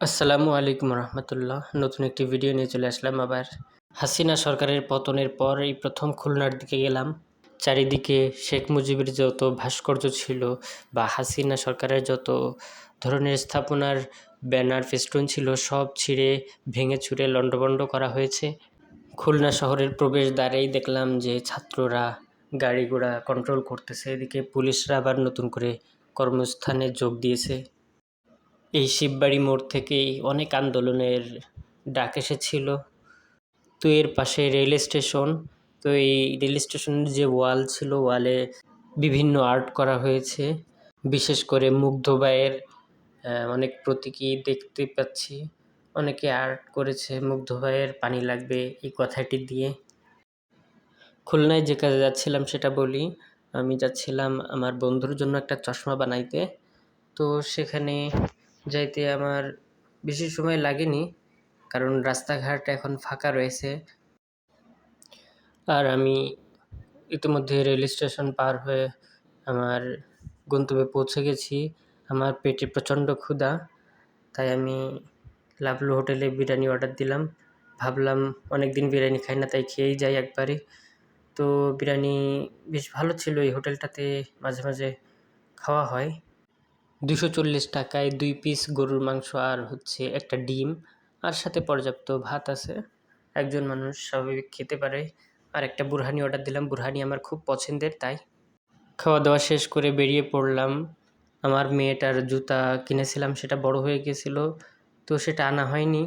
আসসালামু আলাইকুম রহমতুল্লাহ। নতুন একটি ভিডিও নিয়ে চলে আসলাম আবার। হাসিনা সরকারের পতনের পর এই প্রথম খুলনার দিকে গেলাম। চারিদিকে শেখ মুজিবের যত ভাস্কর্য ছিল বা হাসিনা সরকারের যত ধরনের স্থাপনার ব্যানার, ফেস্টুন ছিল, সব ছিঁড়ে, ভেঙে ছুঁড়ে লণ্ডভণ্ড করা হয়েছে। খুলনা শহরের প্রবেশদ্বারেই দেখলাম যে ছাত্ররা গাড়ি ঘোড়া কন্ট্রোল করতেছে। এদিকে পুলিশরা আবার নতুন করে কর্মস্থানে যোগ দিয়েছে। এই শিববাড়ি মোড় থেকেই অনেক আন্দোলনের ডাক এসেছিল। তো এর পাশে রেল স্টেশন, তো এই রেল স্টেশনের যে ওয়াল ছিল, ওয়ালে বিভিন্ন আর্ট করা হয়েছে। বিশেষ করে মুগ্ধবাইয়ের অনেক প্রতীকী দেখতে পাচ্ছি। অনেকে আর্ট করেছে মুগ্ধবাইয়ের পানি লাগবে এই কথাটি দিয়ে। খুলনায় যে কাজে যাচ্ছিলাম সেটা বলি। আমি যাচ্ছিলাম আমার বন্ধুর জন্য একটা চশমা বানাইতে। তো সেখানে যাইতে আমার বেশি সময় লাগেনি, কারণ রাস্তাঘাট এখন ফাঁকা রয়েছে। আর আমি ইতিমধ্যে রেল স্টেশন পার হয়ে আমার গন্তব্যে পৌঁছে গেছি। আমার পেটে প্রচণ্ড ক্ষুধা, তাই আমি লাভলু হোটেলে বিরিয়ানি অর্ডার দিলাম। ভাবলাম অনেক দিন বিরিয়ানি খাই না, তাই খেয়েই যাই একবারে। তো বিরিয়ানি বেশ ভালো ছিল, এই হোটেলটাতে মাঝে মাঝে খাওয়া হয়। দুশো চল্লিশ টাকায় দুই পিস গরুর মাংস আর হচ্ছে একটা ডিম। আর সাথে পর্যাপ্ত ভাত আছে। একজন মানুষ স্বাভাবিক খেতে পারে। আর একটা বুরহানি অর্ডার দিলাম। বুরহানি আমার খুব পছন্দের, তাই। খাওয়া দাওয়া শেষ করে বেরিয়ে পড়লাম। আমার মেয়েটার জুতা কিনেছিলাম, সেটা বড় হয়ে গেছিল। তো সেটা আনা হয়নি।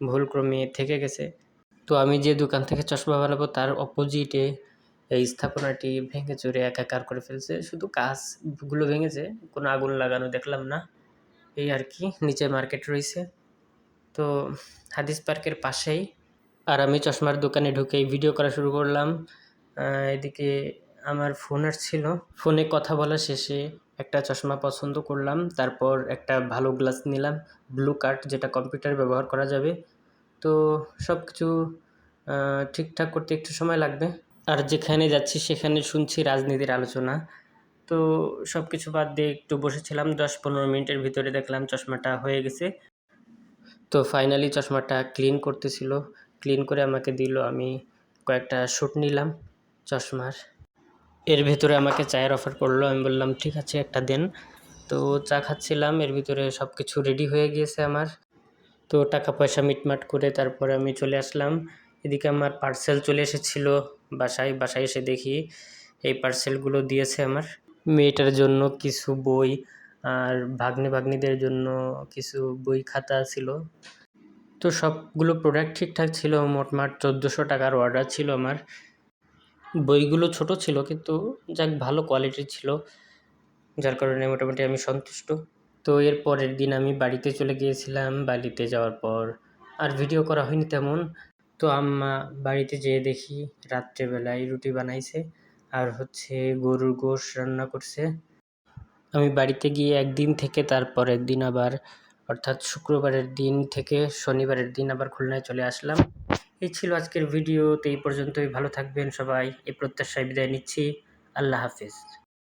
ভুলক্রমে থেকে গেছে। তো আমি যে দোকান থেকে চশমা বানাবো, তার অপোজিটে এই স্থাপনাটি ভেঙে চুরে একাকার করে ফেলছে। শুধু কাজগুলো ভেঙেছে, কোনো আগুন লাগানো দেখলাম না। এই আর কি, নিচে মার্কেট রয়েছে। তো হাদিস পার্কের পাশেই আর আমি চশমার দোকানে ঢুকেই ভিডিও করা শুরু করলাম। এদিকে আমার ফোন আর ছিল। ফোনে কথা বলা শেষে একটা চশমা পছন্দ করলাম, তারপর একটা ভালো গ্লাস নিলাম, ব্লু কার্ড যেটা কম্পিউটার ব্যবহার করা যাবে। তো সব কিছু ঠিকঠাক করতে একটু সময় লাগবে। আর যেখানে যাচ্ছি সেখানে শুনছি রাজনীতির আলোচনা। তো সব কিছু বাদ দিয়ে একটু বসেছিলাম, দশ পনেরো মিনিটের ভিতরে দেখলাম চশমাটা হয়ে গেছে। তো ফাইনালি চশমাটা ক্লিন করতেছিল। ক্লিন করে আমাকে দিল, আমি কয়েকটা শ্যুট নিলাম চশমার। এর ভিতরে আমাকে চায়ের অফার করল আমি বললাম, ঠিক আছে, একটা দেন। তো চা খাচ্ছিলাম, এর ভিতরে সব কিছু রেডি হয়ে গিয়েছে আমার। তো টাকা পয়সা মিটমাট করে তারপরে আমি চলে আসলাম। এদিকে আমার পার্সেল চলে এসেছিল। বাসায় বাসায় এসে দেখি এই পার্সেলগুলো দিয়েছে আমার। মেয়েটার জন্য কিছু বই আর ভাগ্নে ভাগ্নিদের জন্য কিছু বই খাতা ছিল। তো সবগুলো প্রোডাক্ট ঠিকঠাক ছিল মোটমাট চোদ্দোশো টাকার অর্ডার ছিল আমার। বইগুলো ছোট ছিল, কিন্তু যাক, ভালো কোয়ালিটির ছিল। যার কারণে মোটামুটি আমি সন্তুষ্ট। তো এর পরের দিন আমি বাড়িতে চলে গিয়েছিলাম। বাড়িতে যাওয়ার পর আর ভিডিও করা হয়নি তেমন। তো আম্মা বাড়িতে যেয়ে দেখি রাত্রেবেলায় রুটি বানাইছে আর হচ্ছে গরুর গোশ রান্না করছে। আমি বাড়িতে গিয়ে একদিন থেকে তারপর একদিন আবার, অর্থাৎ শুক্রবারের দিন থেকে শনিবারের দিন আবার খুলনায় চলে আসলাম। এই ছিল আজকের ভিডিও, তো এই পর্যন্তই। ভালো থাকবেন সবাই। এই প্রত্যাশায় বিদায় নিচ্ছি। আল্লাহ হাফিজ।